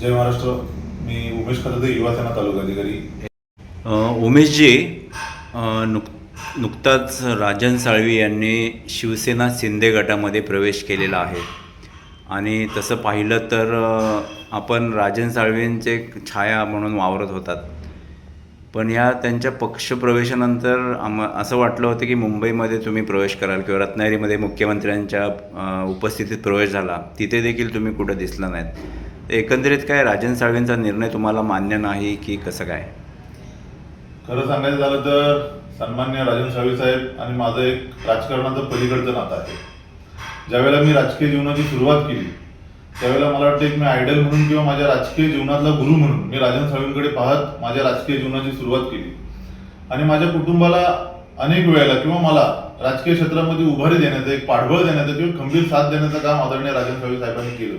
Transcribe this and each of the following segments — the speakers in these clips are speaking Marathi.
जय महाराष्ट्र. मी उमेश खतादे युवासेना तालुका अधिकारी. उमेशजी नुक नुकताच राजन साळवी यांनी शिवसेना शिंदे गटामध्ये प्रवेश केलेला आहे. आणि तसं पाहिलं तर आपण राजन साळवींचे एक छाया म्हणून वावरत होतात. पण या त्यांच्या पक्षप्रवेशानंतर आम असं वाटलं होतं की मुंबईमध्ये तुम्ही प्रवेश कराल किंवा रत्नागिरीमध्ये मुख्यमंत्र्यांच्या उपस्थितीत प्रवेश झाला. तिथे देखील तुम्ही कुठं दिसला नाहीत. एकंदरीत काय राजन साळवेंचा निर्णय तुम्हाला मान्य नाही की कसं काय? खरं सांगायचं झालं तर सन्मान्य राजन साळवे साहेब आणि माझं एक राजकारणाचं पलीकडचं नातं आहे. ज्यावेळेला मी राजकीय जीवनाची सुरुवात केली त्यावेळेला मला वाटतं एक मी आयडल म्हणून किंवा माझ्या राजकीय जीवनातला गुरु म्हणून मी राजन साळवेंकडे पाहत माझ्या राजकीय जीवनाची सुरुवात केली. आणि माझ्या कुटुंबाला अनेक वेळेला किंवा मला राजकीय क्षेत्रामध्ये उभारी देण्याचं एक पाठबळ देण्याचं किंवा खंबीर साथ देण्याचं काम आदरणीय राजन साळवे साहेबांनी केलं.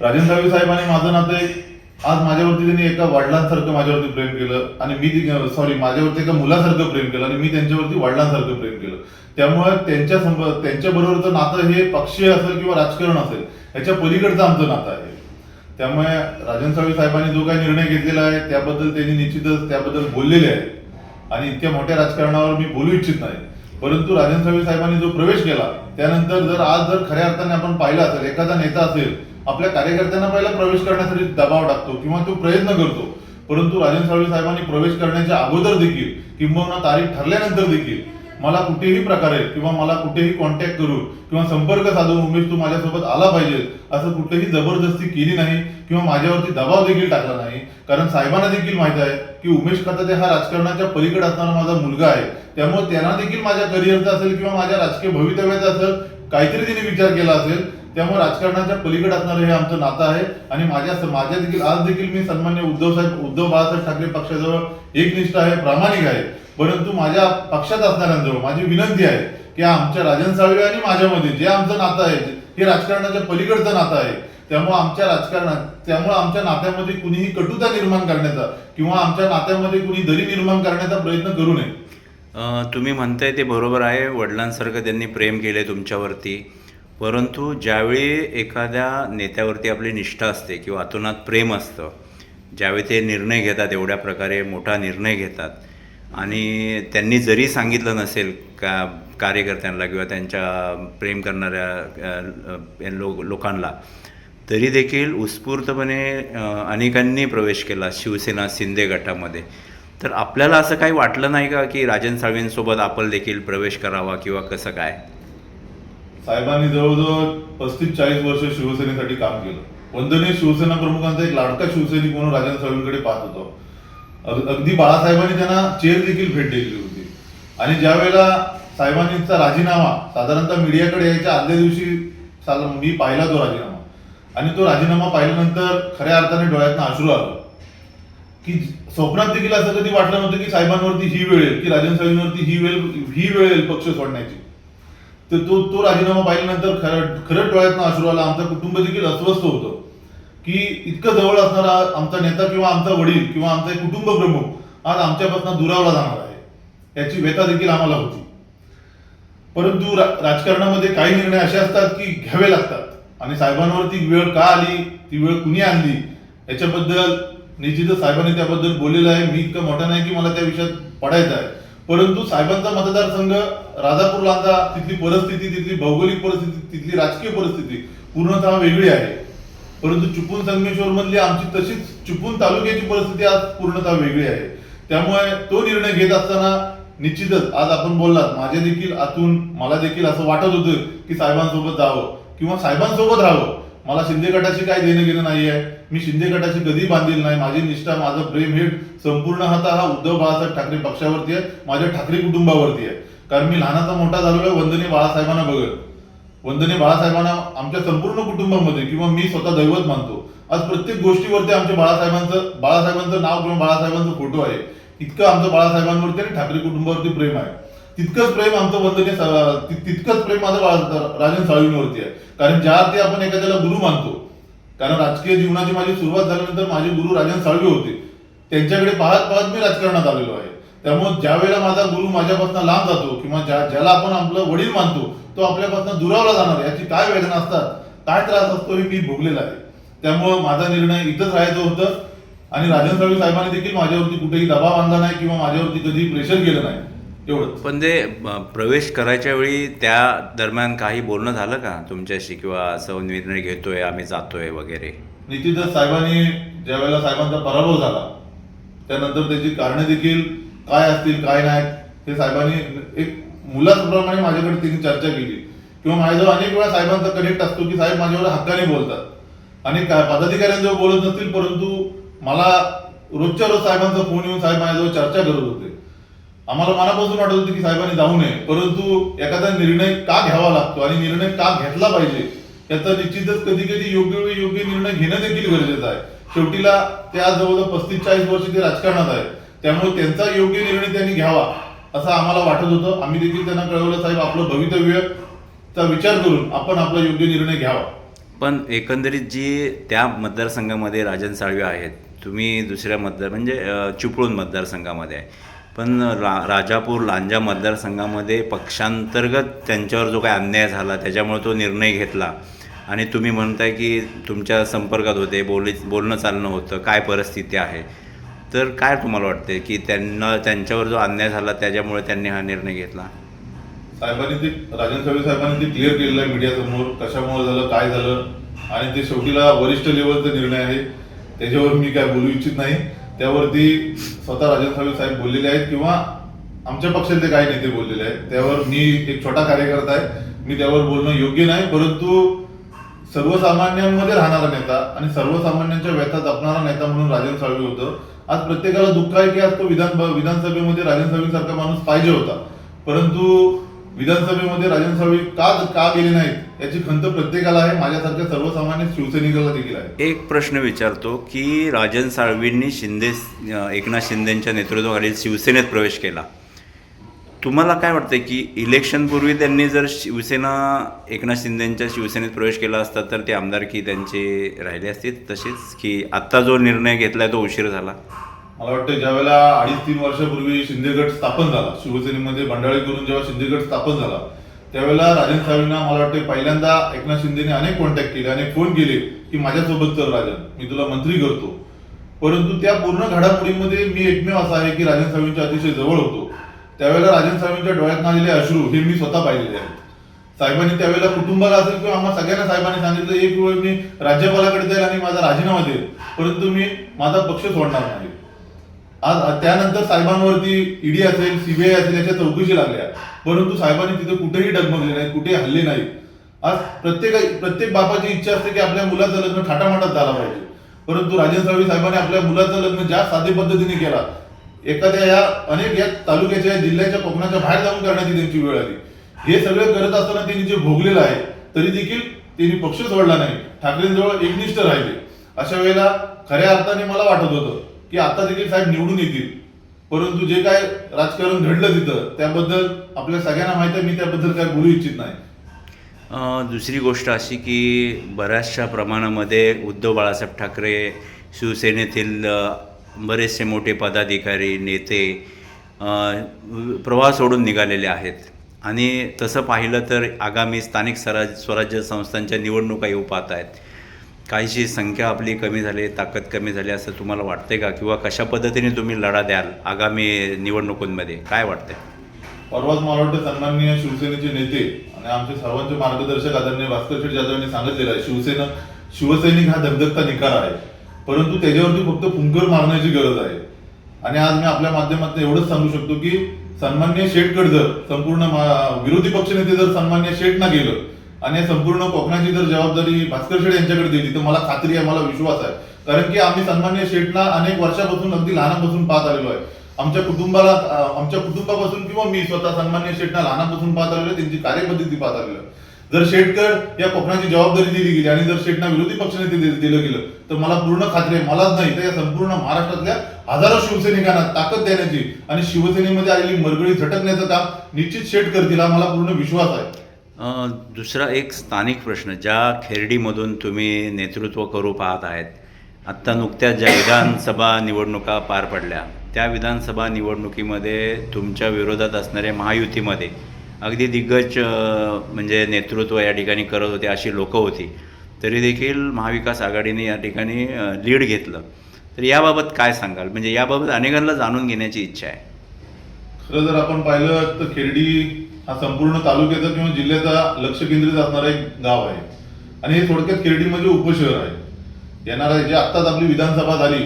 राजेंद्र साळवी साहेबांनी माझं नातं एक आज माझ्यावरती त्यांनी एका वडिलांसारखं माझ्यावरती प्रेम केलं आणि मी सॉरी माझ्यावरती एका मुलासारखं प्रेम केलं आणि मी त्यांच्यावरती वडिलांसारखं प्रेम केलं. त्यामुळे त्यांच्या संब- त्यांच्या बरोबरचं नातं हे पक्षीय असेल किंवा राजकारण असेल याच्या पलीकडचं आमचं नातं आहे. त्यामुळे राजन साळवी साहेबांनी जो काही निर्णय घेतलेला आहे त्याबद्दल त्यांनी निश्चितच त्याबद्दल बोललेले आहे. आणि इतक्या मोठ्या राजकारणावर मी बोलू इच्छित नाही. परंतु राजन साळवी साहेबांनी जो प्रवेश केला त्यानंतर जर आज जर खऱ्या अर्थाने आपण पाहिलं असेल एखादा नेता असेल आपल्या कार्यकर्त्यांना पहिला प्रवेश करण्यासाठी दबाव टाकतो किंवा तो प्रयत्न करतो. परंतु राजन साळवे साहेबांनी प्रवेश करण्याच्या अगोदर देखील किंबहुना तारीख ठरल्यानंतर देखील मला कुठेही प्रकारे किंवा मला कुठेही कॉन्टॅक्ट करून किंवा संपर्क साधून उमेश तू माझ्यासोबत आला पाहिजे असं कुठेही जबरदस्ती केली नाही किंवा माझ्यावरती दबाव देखील टाकला नाही. कारण साहेबांना देखील माहीत आहे की उमेश खताते हा राजकारणाच्या पलीकडे असणारा माझा मुलगा आहे. त्यामुळे त्यांना देखील माझ्या करिअरचा असेल किंवा माझ्या राजकीय भवितव्याचा असेल काहीतरी त्यांनी विचार केला असेल त्यामुळे राजकारणाच्या पलीकडे असणारं हे आमचं नातं आहे. आणि माझ्या माझ्या देखील आज देखील मी सन्मान्य उद्धव साहेब उद्धव बाळासाहेब ठाकरे पक्षाजवळ एकनिष्ठ आहे प्रामाणिक आहे. परंतु माझ्या पक्षात असणाऱ्यांजवळ माझी विनंती आहे की आमच्या राजन साळवे आणि माझ्यामध्ये जे आमचं नातं आहे हे राजकारणाच्या पलीकडचं नातं आहे. त्यामुळे आमच्या राजकारणात त्यामुळे आमच्या नात्यामध्ये कुणीही कटुता निर्माण करण्याचा किंवा आमच्या नात्यामध्ये कुणी दरी निर्माण करण्याचा प्रयत्न करू नये. तुम्ही म्हणताय ते बरोबर आहे. वडिलांसारखं त्यांनी प्रेम केले तुमच्यावरती. परंतु ज्यावेळी एखाद्या नेत्यावरती आपली निष्ठा असते किंवा अतोनात प्रेम असतं ज्यावेळी ते निर्णय घेतात एवढ्या प्रकारे मोठा निर्णय घेतात आणि त्यांनी जरी सांगितलं नसेल का कार्यकर्त्यांना किंवा त्यांच्या प्रेम करणाऱ्या लो लोकांना तरी देखील उत्स्फूर्तपणे अनेकांनी प्रवेश केला शिवसेना शिंदे गटामध्ये. तर आपल्याला असं काही वाटलं नाही का की राजन साळवींसोबत आपण देखील प्रवेश करावा किंवा कसं काय? साहेबांनी जवळजवळ पस्तीस चाळीस वर्ष शिवसेनेसाठी काम केलं. वंदनीय शिवसेना प्रमुखांचा एक लाडका शिवसैनिक म्हणून राजन साहेबांकडे पाहत होतो. अगदी बाळासाहेबांनी त्यांना चेअर देखील भेट दिलेली होती. आणि ज्या वेळेला साहेबांनीचा राजीनामा साधारणतः मीडियाकडे यायच्या आदल्या दिवशी मी पाहिला तो राजीनामा. आणि तो राजीनामा पाहिल्यानंतर खऱ्या अर्थाने डोळ्यातनं आश्रू आलं. की स्वप्नात देखील असं कधी वाटलं नव्हतं की साहेबांवरती ही वेळ येईल की राजन साहेबांवरती ही वेळ ही वेळ येईल पक्ष सोडण्याची. तर तो तो राजीनामा पाहिल्यानंतर खरं खरं डोळ्यातनं अश्रू आला. आमचं कुटुंब देखील अस्वस्थ होतं. की इतकं जवळ असणारा आमचा नेता किंवा आमचा वडील किंवा आमचा एक कुटुंब प्रमुख आज आमच्यापासून दुरावला जाणार आहे. याची व्यथा देखील आम्हाला होती. परंतु रा- राजकारणामध्ये काही निर्णय असे असतात की घ्यावे लागतात. आणि साहेबांवरती वेळ का आली? ती वेळ कुणी आणली? याच्याबद्दल निश्चितच साहेबांनी त्याबद्दल बोललेलं आहे. मी इतकं मोठा नाही की मला त्या विषयात पडायचं आहे. परंतु साहेबांचा मतदारसंघ राजापूर लांजा तिथली परिस्थिती तिथली भौगोलिक परिस्थिती तिथली राजकीय परिस्थिती पूर्णतः वेगळी आहे. परंतु चिपळूण संगमेश्वर मधली आमची तशीच चिपळूण तालुक्याची परिस्थिती आज पूर्णतः वेगळी आहे. त्यामुळे तो निर्णय घेत असताना निश्चितच आज आपण बोललात माझ्या देखील आतून मला देखील असं वाटत होतं की साहेबांसोबत जावं किंवा साहेबांसोबत राहावं. मला शिंदे गटाशी काय देणं घेणं नाही आहे मी शिंदे गटाशी कधी बांधील नाही. माझी निष्ठा माझं प्रेम हे संपूर्ण हाता हा उद्धव बाळासाहेब ठाकरे पक्षावरती आहे. माझ्या ठाकरे कुटुंबावरती आहे. कारण मी लहानाचा मोठा झालेलो आहे वंदनीय बाळासाहेबांना बघत. वंदने बाळासाहेबांना आमच्या संपूर्ण कुटुंबामध्ये किंवा मी स्वतः दैवत मानतो. आज प्रत्येक गोष्टीवरती आमच्या बाळासाहेबांचं बाळासाहेबांचं नाव किंवा बाळासाहेबांचा फोटो आहे. इतकं आमचं बाळासाहेबांवरती आणि ठाकरे कुटुंबावरती प्रेम आहे. तितकंच प्रेम आमचं वंदनीय तितकंच प्रेम माझं राजन साळवींवरती आहे. कारण ज्या अर्थी आपण एखाद्याला गुरु मानतो कारण राजकीय जीवनाची माझी सुरुवात झाल्यानंतर माझे गुरु राजन साळवी होते. त्यांच्याकडे पाहत पाहत मी राजकारणात आलेलो आहे. त्यामुळे ज्या वेळेला माझा गुरु माझ्यापासून लांब जातो किंवा ज्या ज्याला आपण आपलं वडील मानतो तो आपल्यापासून दुरावला जाणार याची काय वेदना असतात काय त्रास असतो हे मी भोगलेला आहे. त्यामुळं माझा निर्णय इथंच राहायचं होतं. आणि राजन साळवी साहेबांनी देखील माझ्यावरती कुठेही दबाव आणला नाही किंवा माझ्यावरती कधी प्रेशर केलं नाही. पण ते प्रवेश करायच्या वेळी त्या दरम्यान काही बोलणं झालं का तुमच्याशी किंवा असं निर्णय घेतोय आम्ही जातोय वगैरे? निश्चितच साहेबांनी ज्या वेळेला साहेबांचा पराभव झाला त्यानंतर त्याची कारणे देखील काय असतील काय नाहीत हे साहेबांनी एक मुलाप्रमाणे माझ्याकडे त्यांनी चर्चा केली. किंवा माझ्याजवळ अनेक वेळा साहेबांचा कनेक्ट असतो की साहेब माझ्यावर हक्काने बोलतात. आणि काय पदाधिकाऱ्यांजवळ बोलत नसतील परंतु मला रोजच्या रोज साहेबांचा फोन येऊन साहेब माझ्याजवळ चर्चा करत होते. आम्हाला मनापासून वाटत होतं की साहेबांनी जाऊ नये परंतु एखादा निर्णय का घ्यावा लागतो आणि निर्णय का घेतला पाहिजे याचा निश्चितच कधी कधी योग्य वेळी योग्य निर्णय घेणं देखील गरजेचं आहे. शेवटीला ते आज जवळजवळ पस्तीस चाळीस वर्ष ते राजकारणात आहे त्यामुळे त्यांचा योग्य निर्णय त्यांनी घ्यावा असं आम्हाला वाटत होतं. आम्ही देखील त्यांना कळवलं साहेब आपलं भवितव्यचा विचार करून आपण आपला योग्य निर्णय घ्यावा. पण एकंदरीत जी त्या मतदारसंघामध्ये राजन साळवे आहेत तुम्ही दुसऱ्या मतदार म्हणजे चिपळूण मतदारसंघामध्ये आहे. पण रा राजापूर लांजा मतदारसंघामध्ये पक्षांतर्गत त्यांच्यावर जो काही अन्याय झाला त्याच्यामुळे तो निर्णय घेतला. आणि तुम्ही म्हणताय की तुमच्या संपर्कात होते बोली बोलणं चालणं होतं काय परिस्थिती आहे? तर काय तुम्हाला वाटते की त्यांना त्यांच्यावर जो अन्याय झाला त्याच्यामुळे त्यांनी हा निर्णय घेतला? साहेबांनी ते राजन साहेब साहेबांनी ते क्लिअर केलेलं आहे मीडियासमोर कशामुळे झालं काय झालं? आणि ते शेवटीला वरिष्ठ लेवलचा निर्णय आहे. त्याच्यावर मी काय बोलू इच्छित नाही. त्यावरती स्वतः राजन साहेब साहेब बोललेले आहेत किंवा आमच्या पक्षातले काही नेते बोललेले आहेत. त्यावर मी एक छोटा कार्यकर्ता आहे. मी त्यावर बोलणं योग्य नाही परंतु सर्वसामान्यांमध्ये राहणारा नेता आणि सर्वसामान्यांच्या व्यथा जपणारा नेता म्हणून राजन साळवी होतं. आज प्रत्येकाला दुःख आहे की आज तो विधान विधानसभेमध्ये राजन साळवी सारखा माणूस पाहिजे होता. परंतु विधानसभेमध्ये राजन साळवे का का गेले नाहीत याची खंत प्रत्येकाला आहे. माझ्यासारख्या सर्वसामान्य शिवसैनिकाला देखील आहे. एक प्रश्न विचारतो की राजन साळवींनी शिंदे एकनाथ शिंदेच्या नेतृत्वाखाली शिवसेनेत प्रवेश केला. तुम्हाला काय वाटतं की इलेक्शनपूर्वी त्यांनी जर शिवसेना एकनाथ शिंदेंच्या शिवसेनेत प्रवेश केला असता तर ते आमदारकी त्यांचे राहिले असते तसेच की आत्ता जो निर्णय घेतला तो उशीर झाला? मला वाटतं ज्यावेळेला अडीच तीन वर्षापूर्वी शिंदेगड स्थापन झाला शिवसेनेमध्ये बंडाळी करून जेव्हा शिंदेगड स्थापन झाला त्यावेळेला राजन साहेबांना मला वाटतं पहिल्यांदा एकनाथ शिंदेने अनेक कॉन्टॅक्ट केले अनेक फोन केले की माझ्यासोबत चल राजन मी तुला मंत्री करतो. परंतु त्या पूर्ण घडामोडीमध्ये मी एकमेव असा आहे की राजन साहेबांच्या अतिशय जवळ होतो. त्यावेळेला राजन साहेबांच्या डोळ्यात आलेले अश्रू हे मी स्वतः पाहिलेले आहेत. साहेबांनी त्यावेळेला कुटुंबाला असेल किंवा आम्हाला सगळ्यांना साहेबांनी सांगितलं एक वेळ मी राज्यपालाकडे जाईल आणि माझा राजीनामा देईल परंतु मी माझा पक्ष सोडणार नाही. आज त्यानंतर साहेबांवरती ईडी असेल सीबीआय असेल याच्या चौकशी लागल्या. परंतु साहेबांनी तिथे कुठेही डगमगले नाही कुठे हल्ले नाही आज प्रत्येक प्रत्येक बापाची इच्छा असते की आपल्या मुलाचं लग्न थाटामाटात झाला पाहिजे. परंतु राजेंद्र साळवी साहेबांनी आपल्या मुलाचं लग्न ज्या साधे पद्धतीने केला एखाद्या या अनेक या तालुक्याच्या या जिल्ह्याच्या कोकणाच्या बाहेर जाऊन करण्याची त्यांची वेळ आली. हे सगळं करत असताना त्यांनी जे भोगलेलं आहे तरी देखील त्यांनी पक्ष सोडला नाही. ठाकरेंजवळ एकनिष्ठ राहिले. अशा वेळेला खऱ्या अर्थाने मला वाटत होतं की आता देखील साहेब निवडून येतील. परंतु जे काय राजकारण घडलं तिथं त्याबद्दल आपल्या सगळ्यांना माहिती आहे मी त्याबद्दल काय बोलू इच्छित नाही. दुसरी गोष्ट अशी की बऱ्याचशा प्रमाणामध्ये उद्धव बाळासाहेब ठाकरे शिवसेनेतील बरेचसे मोठे पदाधिकारी नेते अ, प्रवाह सोडून निघालेले आहेत. आणि तसं पाहिलं तर आगामी स्थानिक स्वराज स्वराज्य संस्थांच्या निवडणुका येऊ पाहत आहेत. काहीशी संख्या आपली कमी झाली ताकद कमी झाली असं तुम्हाला वाटते का? किंवा कशा पद्धतीने तुम्ही लढा द्याल आगामी निवडणुकांमध्ये? काय वाटतंय? परवाच मला वाटतं सन्माननीय शिवसेनेचे नेते आणि आमचे सर्वांचे मार्गदर्शक आदरणीय भास्कर शेठ जाधव यांनी सांगितलेलं आहे शिवसेना शिवसैनिक हा धगधगता निकाल आहे. परंतु त्याच्यावरती फक्त फुंकर मारण्याची गरज आहे. आणि आज मी आपल्या माध्यमातून एवढंच सांगू शकतो की सन्मान्य शेठकड जर संपूर्ण विरोधी पक्षनेते जर सन्मान्य शेठना गेलं आणि या संपूर्ण कोकणाची जर जबाबदारी भास्कर शेठ यांच्याकडे दिली तर मला खात्री आहे मला विश्वास आहे. कारण की आम्ही सन्मान्य शेठना अनेक वर्षापासून अगदी लहानापासून पाहत आलेलो आहे. आमच्या कुटुंबाला आमच्या कुटुंबापासून किंवा मी स्वतः सन्मान्य शेठना लहानापासून पाहत आलेलो आहे त्यांची कार्यपद्धती पाहत आलेलो आहे. जर शेटकर या कोकणाची जबाबदारी दिली गेली आणि जर शेटना विरोधी पक्षाने दिलं गेलं तर मला पूर्ण खात्री आहे मलाच नाही. तर या संपूर्ण महाराष्ट्रातल्या हजारो शिवसैनिकांना ताकद देण्याची आणि शिवसेनेमध्ये आलेली मरगळी झटकण्याचं काम निश्चित शेट करतील हा मला पूर्ण विश्वास आहे. दुसरा एक स्थानिक प्रश्न ज्या खेरडीमधून तुम्ही नेतृत्व करू पाहत आहेत आत्ता नुकत्याच ज्या विधानसभा निवडणुका पार पडल्या त्या विधानसभा निवडणुकीमध्ये तुमच्या विरोधात असणाऱ्या महायुतीमध्ये अगदी दिग्गज म्हणजे नेतृत्व या ठिकाणी करत होते अशी लोकं होती तरी देखील महाविकास आघाडीने या ठिकाणी लीड घेतलं. तर याबाबत काय सांगाल? म्हणजे याबाबत अनेकांना जाणून घेण्याची इच्छा आहे. खरं जर आपण पाहिलं तर खेर्डी हा संपूर्ण तालुक्याचा किंवा जिल्ह्याचा लक्ष केंद्रित असणारा एक गाव आहे. आणि हे थोडक्यात खेर्डी म्हणजे उपशहर आहे. येणारा जे आत्ताच आपली विधानसभा झाली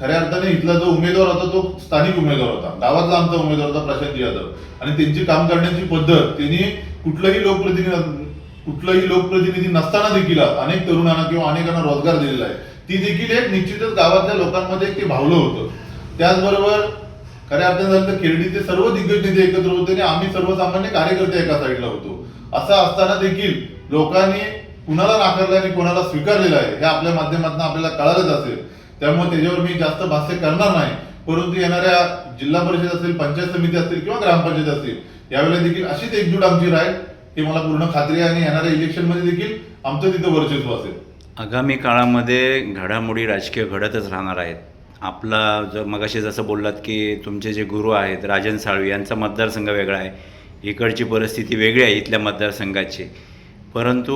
खऱ्या अर्थाने इथला जो उमेदवार होता तो स्थानिक उमेदवार होता. गावातला आमचा उमेदवार होता प्रशांत यादव. आणि त्यांची काम करण्याची पद्धत त्यांनी कुठलंही लोकप्रतिनिधी कुठलंही लोकप्रतिनिधी नसताना देखील अनेक तरुणांना किंवा अनेकांना रोजगार दिलेला आहे. ती देखील एक निश्चितच गावातल्या लोकांमध्ये एक ते भावलं होतं. त्याचबरोबर खऱ्या अर्थाने झालं तर खेर्डीचे सर्व दिग्गज नेते एकत्र होते आणि आम्ही सर्वसामान्य कार्यकर्ते एका साईडला होतो. असं असताना देखील लोकांनी कुणाला नाकारलं आणि कोणाला स्वीकारलेलं आहे हे आपल्या माध्यमातून आपल्याला कळालंच असेल. त्यामुळे त्याच्यावर मी जास्त भाष्य करणार नाही. परंतु येणाऱ्या जिल्हा परिषद असेल पंचायत समिती असतील किंवा ग्रामपंचायत असतील यावेळेला देखील अशीच एकजूट आमची राहील हे मला पूर्ण खात्री आहे आणि येणाऱ्या इलेक्शनमध्ये देखील आमचं तिथं वर्चस्व असेल. आगामी काळामध्ये घडामोडी राजकीय घडतच राहणार आहेत. आपला जर मगाशी जसं बोललात की तुमचे जे गुरु आहेत राजन साळवी यांचा मतदारसंघ वेगळा आहे. इकडची परिस्थिती वेगळी आहे इथल्या मतदारसंघाची. परंतु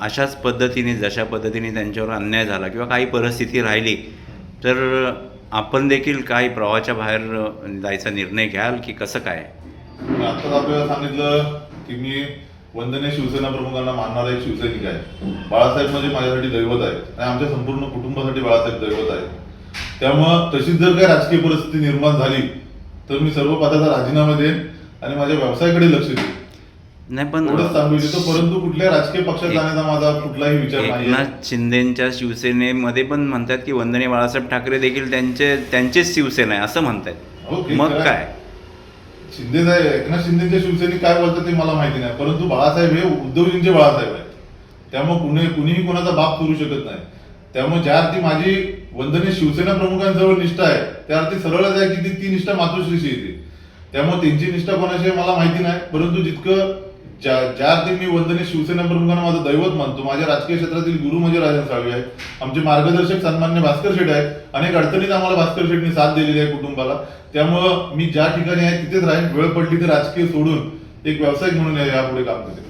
अशाच पद्धतीने जशा पद्धतीने त्यांच्यावर अन्याय झाला किंवा काही परिस्थिती राहिली तर आपण देखील काही प्रवाहाच्या बाहेर जायचा निर्णय घ्याल की कसं काय? आता आत्ताच आपल्याला सांगितलं की मी वंदने शिवसेना प्रमुखांना मानणारा एक शिवसैनिक आहे. बाळासाहेब म्हणजे माझ्यासाठी दैवत आहे आणि आमच्या संपूर्ण कुटुंबासाठी बाळासाहेब दैवत आहे. त्यामुळं तशीच जर काही राजकीय परिस्थिती निर्माण झाली तर मी सर्व पदाचा राजीनामा देईन आणि माझ्या व्यवसायाकडे लक्ष देईन. नाही पण एवढंच सांगू इच्छितो परंतु कुठल्याही राजकीय पक्षात जाण्याचा माझा कुठलाही विचार नाही एकनाथ शिंदेच्या शिवसेनेमध्ये पण म्हणतात की वंदनीय बाळासाहेब ठाकरे देखील त्यांचे त्यांचेच शिवसेना आहे असं म्हणतात हो, मग. काय? शिंदे साहेब एकनाथ शिंदेचे शिवसैनिक काय बोलतात ते मला माहिती नाही परंतु बाळासाहेब हे उद्धवजींचे बाळासाहेब आहेत. त्यामुळे कुणी कुणीही कोणाचा बाप करू शकत नाही. त्यामुळे ज्या अर्थी माझी वंदनीय शिवसेना प्रमुखांजवळ निष्ठा आहे. त्या अर्थी सरळच आहे की ती ती निष्ठा मातोश्रीशी येते. त्यामुळे त्यांची निष्ठा कोणाशी मला माहिती नाही. परंतु जितकं ज्या ज्या अर्थी मी वंदनीय शिवसेना प्रमुखांना माझं दैवत मानतो माझ्या राजकीय क्षेत्रातील गुरु म्हणजे राजन साळवे आहेत आमचे मार्गदर्शक सन्मान्य भास्कर शेठ आहेत. अनेक अडचणीत आम्हाला भास्कर शेठने साथ दिलेली आहे कुटुंबाला. त्यामुळं मी ज्या ठिकाणी आहे तिथेच राहीन. वेळ पडली तर राजकीय सोडून एक व्यावसायिक म्हणून यापुढे काम करते.